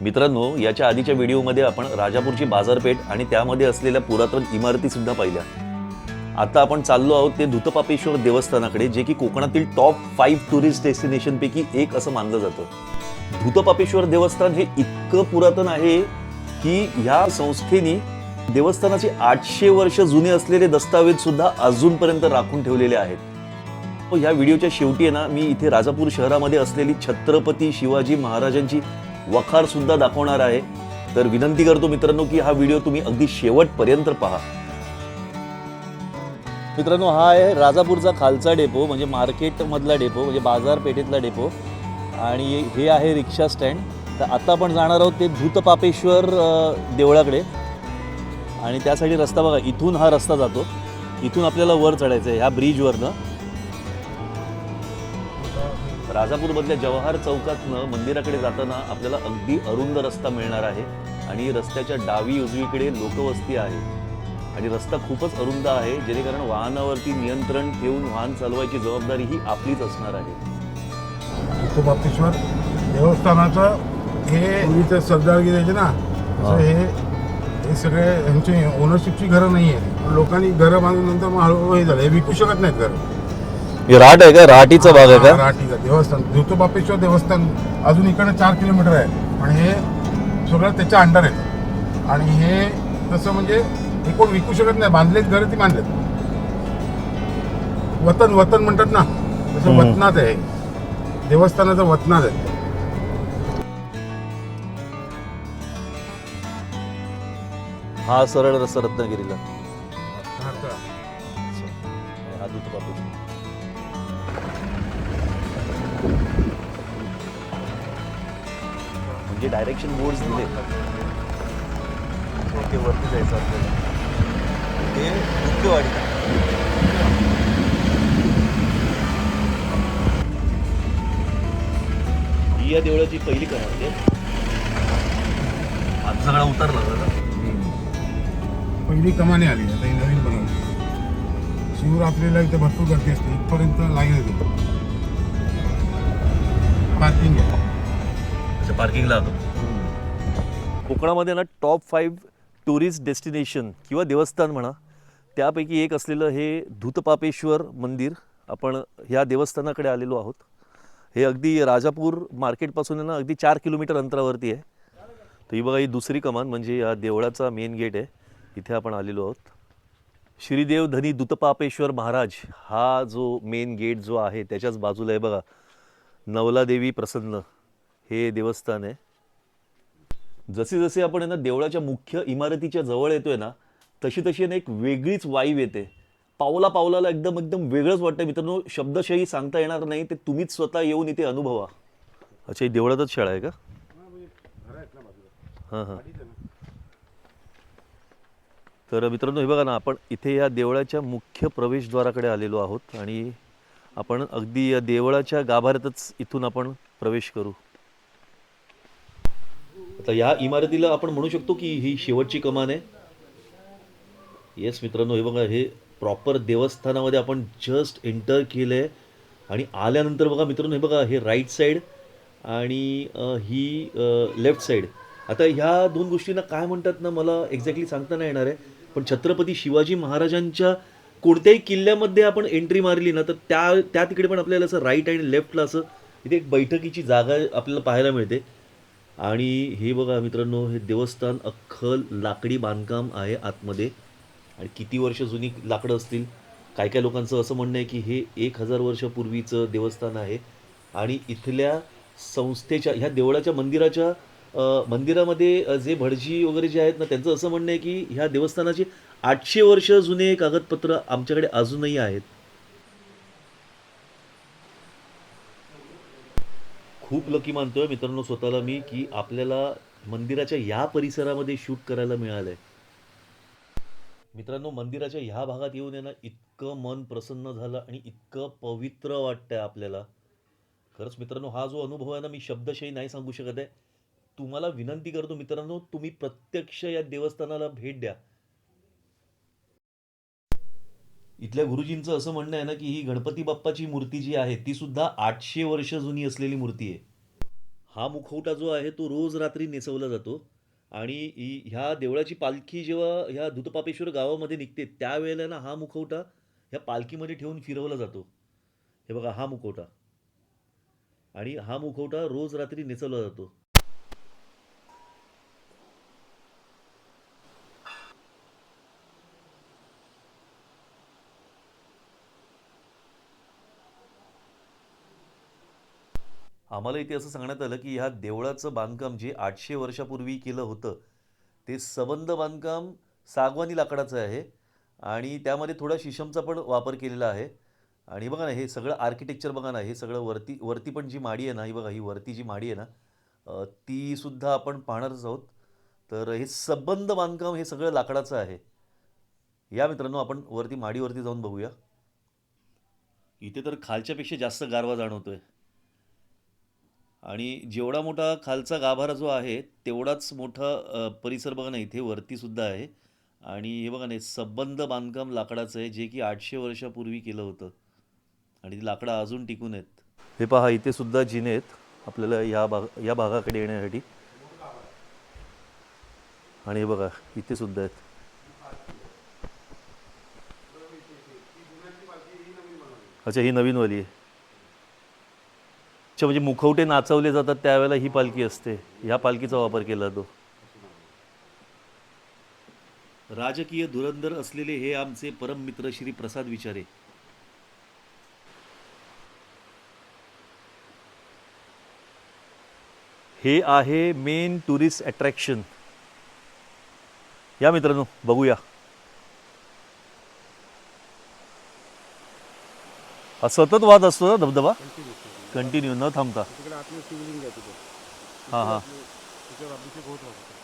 मित्रांनो याच्या आधीच्या व्हिडिओमध्ये आपण राजापूरची बाजारपेठ आणि त्यामध्ये असलेल्या पुरातन इमारती सुद्धा पाहिल्या. आता आपण चाललो आहोत ते धुतपापेश्वर देवस्थानाकडे जे की कोकणातील टॉप फाईव्ह टुरिस्ट डेस्टिनेशन पैकी एक असं मानलं जातं. धुतपापेश्वर देवस्थान हे इतकं पुरातन आहे की ह्या संस्थेनी देवस्थानाचे आठशे वर्ष जुने असलेले दस्तावेज सुद्धा अजूनपर्यंत राखून ठेवलेले आहेत. ह्या व्हिडिओच्या शेवटी आहे ना मी इथे राजापूर शहरामध्ये असलेली छत्रपती शिवाजी महाराजांची वखार सुद्धा दाखवणार आहे. तर विनंती करतो मित्रांनो की हा व्हिडिओ तुम्ही अगदी शेवटपर्यंत पहा. मित्रांनो हा आहे राजापूरचा खालचा डेपो म्हणजे मार्केट मधला डेपो म्हणजे बाजारपेठेतला डेपो. आणि हे आहे रिक्षा स्टँड. तर आता आपण जाणार आहोत ते धूतपापेश्वर देवळाकडे. आणि त्यासाठी रस्ता बघा इथून हा रस्ता जातो. इथून आपल्याला वर चढायचं आहे ह्या ब्रिजवरनं राजापूरमधल्या जवाहर चौकातनं मंदिराकडे जाताना आपल्याला अगदी अरुंद रस्ता मिळणार आहे आणि रस्त्याच्या डावी उजवीकडे लोकवस्ती आहे. आणि रस्ता खूपच अरुंद आहे जेणेकरून वाहनावरती नियंत्रण ठेवून वाहन चालवायची जबाबदारी ही आपलीच असणार आहे. तुकोबापेश्वर देवस्थानाचं हे इथं सरदारगी द्यायचे ना हे. हे सगळे ह्यांची ओनरशिपची घरं नाही आहे लोकांनी घरं बांधून नंतर मग हळूहळू हे झालं. हे विकू शकत नाहीत घर. हे राट आहे का राटीचा भाग आहे का राठी देवस्थान धुतोबापेश्वर देवस्थान अजून इकडे चार किलोमीटर आहे आणि हे सगळं त्याच्या अंडर आहे आणि हे तसं म्हणजे हे कोण विकू शकत नाही बांधलेत घरं ती बांधलेत वतन वतन म्हणतात ना तसं हम्म. वतनात आहे देवस्थानाचं वतनात आहे हा सरळ रस्ता रत्नागिरीला हा जे डायरेक्शन बोर्ड दिले ते वरती जायचं आपल्याला. ते मुख्यवाडी ही या देवळाची पहिली कमान म्हणजे आज सगळा उतरला दादा पहिली कमाने आली आता ही नवीन बनवली. शिवरात्रीला इथे भरपूर गर्दी असते इथपर्यंत लागेल पार्किंग आहे. अच्छा पार्किंगला आलो कोकणामध्ये ना टॉप फाईव्ह टुरिस्ट डेस्टिनेशन किंवा देवस्थान म्हणा त्यापैकी एक असलेलं हे धूतपापेश्वर मंदिर आपण ह्या देवस्थानाकडे आलेलो आहोत. हे अगदी राजापूर मार्केटपासून आहे ना अगदी चार किलोमीटर अंतरावरती आहे. तर ही बघा ही दुसरी कमान म्हणजे या देवळाचा मेन गेट आहे. इथे आपण आलेलो आहोत. श्रीदेव धनी दुतपापेश्वर महाराज हा जो मेन गेट जो आहे त्याच्याच बाजूला आहे बघा नवलादेवी प्रसन्न. हे देवस्थान आहे. जसे जसे आपण आहे ना देवळाच्या मुख्य इमारतीच्या जवळ येतोय ना तशी तशी आहे ना एक वेगळीच वाईव येते. पावला पावलाला एकदम एकदम वेगळंच वाटतं मित्रांनो शब्दशही सांगता येणार नाही ते तुम्हीच स्वतः येऊन इथे अनुभवा. अच्छा ही देवळातच शाळा आहे का? हां हां. तर मित्रांनो हे बघा ना आपण इथे या देवळाच्या मुख्य प्रवेशद्वाराकडे आलेलो आहोत आणि आपण अगदी या देवळाच्या गाभाऱ्यातच इथून आपण प्रवेश करू. तर या इमारतीला आपण म्हणू शकतो की ही शेवटची कमान आहे. येस मित्रांनो हे बघा हे प्रॉपर देवस्थानामध्ये आपण जस्ट एंटर केलं आहे आणि आल्यानंतर बघा मित्रांनो हे बघा हे राईट साईड आणि ही लेफ्ट साईड आता ह्या दोन गोष्टींना काय म्हणतात ना मला एक्झॅक्टली सांगता नाही येणार आहे. पण छत्रपती शिवाजी महाराजांच्या कोणत्याही किल्ल्यामध्ये आपण एंट्री मारली ना तर त्या त्या तिकडे पण आपल्याला असं राईट आणि लेफ्टला असं इथे एक बैठकीची जागा आपल्याला पाहायला मिळते. आणि हे बघा मित्रांनो हे देवस्थान अख्खं लाकडी बांधकाम आहे आतमध्ये. आणि किती वर्ष जुनी लाकडं असतील? काय काय लोकांचं असं म्हणणं आहे की हे एक हजार वर्षापूर्वीचं देवस्थान आहे. आणि इथल्या संस्थेच्या ह्या देवळाच्या मंदिराच्या मंदिरामध्ये जे भटजी वगैरे जे आहेत ना त्यांचं असं म्हणणं आहे की ह्या देवस्थानाचे आठशे वर्ष जुने कागदपत्र आमच्याकडे अजूनही आहेत. खूप लकी मानतोय मित्रांनो स्वतःला मी की आपल्याला मंदिराच्या या परिसरामध्ये शूट करायला मिळालंय. मित्रांनो मंदिराच्या ह्या भागात येऊन यांना इतकं मन प्रसन्न झालं आणि इतकं पवित्र वाटतंय आपल्याला. खरंच मित्रांनो हा जो अनुभव आहे ना मी शब्दशाही नाही सांगू शकत आहे. तुम्हाला विनंती करतो मित्रांनो तुम्ही प्रत्यक्ष या देवस्थानाला भेट द्या. इथल्या गुरुजींचं असं म्हणणं आहे ना की ही गणपती बाप्पाची मूर्ती जी आहे ती सुद्धा आठशे वर्ष जुनी असलेली मूर्ती आहे. हा मुखवटा जो आहे तो रोज रात्री नेसवला जातो आणि ह्या देवळाची पालखी जेव्हा ह्या धुतपापेश्वर गावामध्ये निघते त्यावेळेला ना हा मुखवटा ह्या पालखीमध्ये ठेवून फिरवला जातो. हे बघा हा मुखवटा. आणि हा मुखवटा रोज रात्री नेसवला जातो. आम्हाला इथे असं सांगण्यात आलं की ह्या देवळाचं बांधकाम जे आठशे वर्षापूर्वी केलं होतं ते सबंध बांधकाम सागवानी लाकडाचं आहे आणि त्यामध्ये थोडा शिशमचा पण वापर केलेला आहे. आणि बघा ना हे सगळं आर्किटेक्चर बघा ना हे सगळं वरती वरती पण जी माडी आहे ना ही बघा ही वरती जी माडी आहे ना तीसुद्धा आपण पाहणारच आहोत. तर हे सबंध बांधकाम हे सगळं लाकडाचं आहे. या मित्रांनो आपण वरती माडीवरती जाऊन बघूया. इथे तर खालच्यापेक्षा जास्त गारवा जाणवतोय. आणि जेवढा मोठा खालचा गाभारा जो आहे तेवढाच मोठा परिसर बघा ना इथे वरतीसुद्धा आहे. आणि हे बघा ना सबंध बांधकाम लाकडाचं आहे जे की आठशे वर्षापूर्वी केलं होतं. आणि ती लाकडं अजून टिकून आहेत. हे पहा इथे सुद्धा जिने आहेत आपल्याला या भाग या भागाकडे येण्यासाठी. आणि हे बघा इथे सुद्धा आहेत. अच्छा ही नवीनवाली आहे. अच्छा म्हणजे मुखवटे नाचवले जातात त्यावेळेला ही पालखी असते. ह्या पालखीचा वापर केला जातो. राजकीय धुरंधर असलेले हे आमचे परम मित्र श्री प्रसाद विचारे. हे आहे मेन टुरिस्ट अट्रॅक्शन या मित्रांनो बघूया. हा सतत वाद असतो ना धबधबा? कंटिन्यू न थांबता. तिकडे आतमध्ये शिवलिंग आहे तिथे हां हां. तिच्यावर अभिषेक होत होता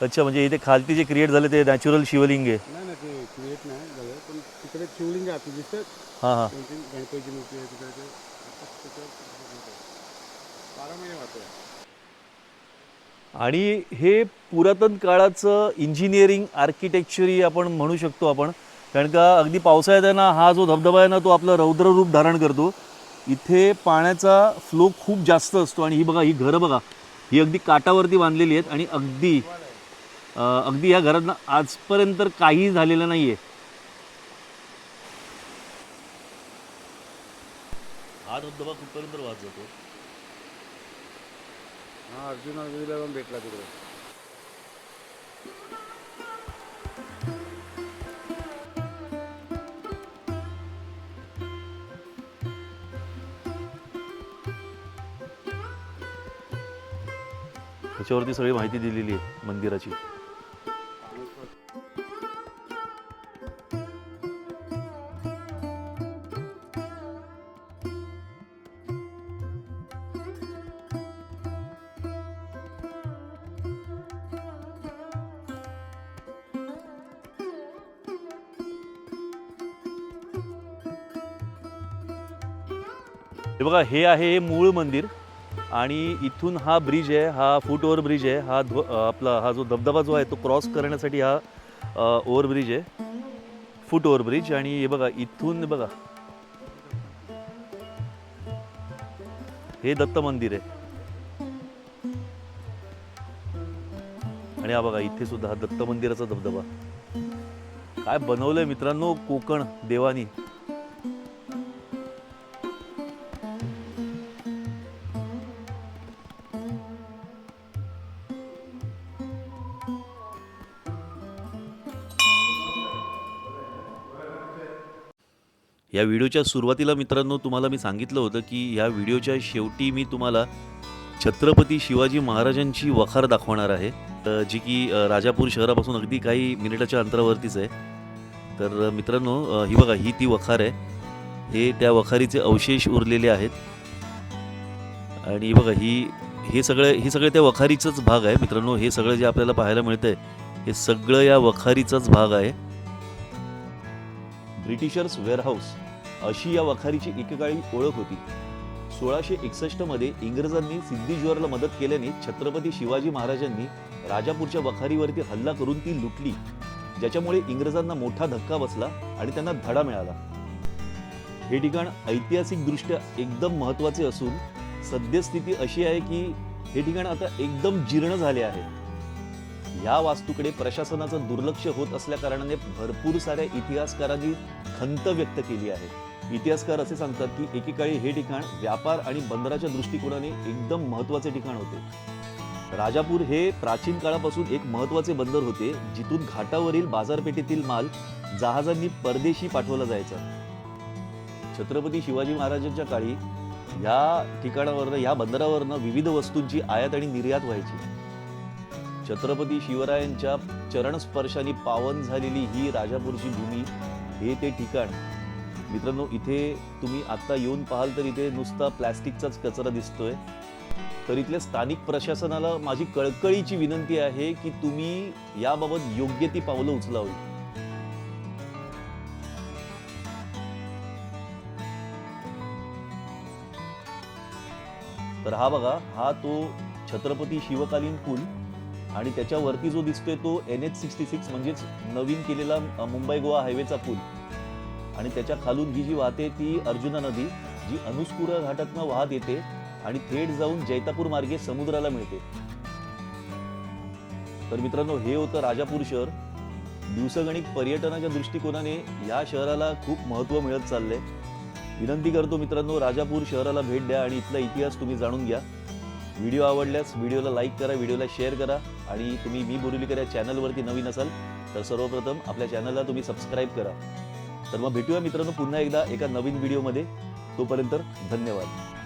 अच्छा म्हणजे इथे खालती जे क्रिएट झाले ते नॅचरल शिवलिंग आहे. नाही ना ते क्रिएट नाही झालं पण तिकडे शिवलिंग आहे आतमध्ये दिसतं हां हां. दोन तीन गणपतीची मूर्ती आहे तिकडे ते. आता त्याच्यावर अभिषेक होत आहे. बारा महिने वाहतोय आणि हे पुरातन काळाचं इंजिनिअरिंग आर्किटेक्चरही आपण म्हणू शकतो आपण. कारण का अगदी पावसाळ्यात आहे ना हा जो धबधबा आहे ना तो आपलं रौद्र रूप धारण करतो. इथे पाण्याचा फ्लो खूप जास्त असतो आणि ही बघा ही घरं बघा ही अगदी काटावरती बांधलेली आहेत आणि अगदी अं, अगदी या घरात आजपर्यंत तर काही झालेलं नाही आहे हा धबधबा कुठपर्यंत जातो हा अर्जुन भेटला तिकडे. त्याच्यावरती सगळी माहिती दिलेली आहे मंदिराची. हे बघा हे आहे हे मूळ मंदिर. आणि इथून हा ब्रिज आहे हा फुट ओव्हर ब्रिज आहे हा धो आपला हा जो धबधबा जो आहे तो क्रॉस करण्यासाठी हा ओव्हर ब्रिज आहे. फुट ओव्हर ब्रिज आणि हे बघा इथून बघा. हे दत्त मंदिर आहे. आणि हा बघा इथे सुद्धा हा दत्त मंदिराचा धबधबा. काय बनवलंय मित्रांनो कोकण देवानी. या व्हिडिओच्या सुरुवातीला मित्रांनो तुम्हाला मी सांगितलं होतं की या व्हिडिओच्या शेवटी मी तुम्हाला छत्रपती शिवाजी महाराजांची वखार दाखवणार आहे. तर जी की राजापूर शहरापासून अगदी काही मिनिटाच्या अंतरावरतीच आहे. तर मित्रांनो ही बघा ही ती वखार आहे. हे त्या वखारीचे अवशेष उरलेले आहेत. आणि बघा ही हे सगळं हे सगळं त्या वखारीचाच भाग आहे. मित्रांनो हे सगळं जे आपल्याला पाहायला मिळतं आहे हे सगळं या वखारीचाच भाग आहे. Britishers warehouse. अशी या वखारीची एकेकाळी ओळख होती. सोळाशे एकसष्टमध्ये इंग्रजांनी सिद्धी मदत केल्याने छत्रपती शिवाजी महाराजांनी राजापूरच्या वखारीवरती हल्ला करून ती लुटली. ज्याच्यामुळे इंग्रजांना मोठा धक्का बसला आणि त्यांना धडा मिळाला. हे ठिकाण ऐतिहासिकदृष्ट्या एकदम महत्त्वाचे असून सद्यस्थिती अशी आहे की हे ठिकाण आता एकदम जीर्ण झाले आहे. या वास्तूकडे प्रशासनाचं दुर्लक्ष होत असल्या कारणाने भरपूर साऱ्या इतिहासकारांनी खंत व्यक्त केली आहे. इतिहासकार असे सांगतात की एकेकाळी हे ठिकाण व्यापार आणि बंदराच्या दृष्टिकोनाने एकदम महत्त्वाचे ठिकाण होते. राजापूर हे प्राचीन काळापासून एक महत्त्वाचे बंदर होते जिथून घाटावरील बाजारपेठेतील माल जहाजांनी परदेशी पाठवला जायचा. छत्रपती शिवाजी महाराजांच्या काळी या ठिकाणावरनं या बंदरावरनं विविध वस्तूंची आयात आणि निर्यात व्हायची. छत्रपती शिवरायांच्या चरणस्पर्शाने पावन झालेली ही राजापूरची भूमी हे ते ठिकाण मित्रांनो इथे तुम्ही आत्ता येऊन पाहाल तर इथे नुसता प्लॅस्टिकचाच कचरा दिसतोय. तर इथल्या स्थानिक प्रशासनाला माझी कळकळीची विनंती आहे की तुम्ही याबाबत योग्य ती पावलं उचलावी. तर हा बघा हा तो छत्रपती शिवकालीन पूल आणि त्याच्यावरती जो दिसतोय तो एन एच सिक्स्टी सिक्स म्हणजेच नवीन केलेला मुंबई गोवा हायवेचा पूल. आणि त्याच्या खालून ही जी वाहते ती अर्जुना नदी जी अनुस्कुर घाटातनं वाहत येते आणि थेट जाऊन जैतापूर मार्गे समुद्राला मिळते. तर मित्रांनो हे होतं राजापूर शहर. दिवसगणिक पर्यटनाच्या दृष्टिकोनाने या शहराला खूप महत्त्व मिळत चाललंय. विनंती करतो मित्रांनो राजापूर शहराला भेट द्या आणि इथला इतिहास तुम्ही जाणून घ्या. व्हिडिओ आवडल्यास व्हिडिओला लाईक करा व्हिडिओला शेअर करा आणि तुम्ही मी बोरुलीकर या चॅनलवरती नवीन असाल तर सर्वप्रथम आपल्या चॅनलला तुम्ही सबस्क्राईब करा. तर मग भेटूया मित्रांनो पुन्हा एकदा एका नवीन व्हिडिओमध्ये. तोपर्यंत धन्यवाद.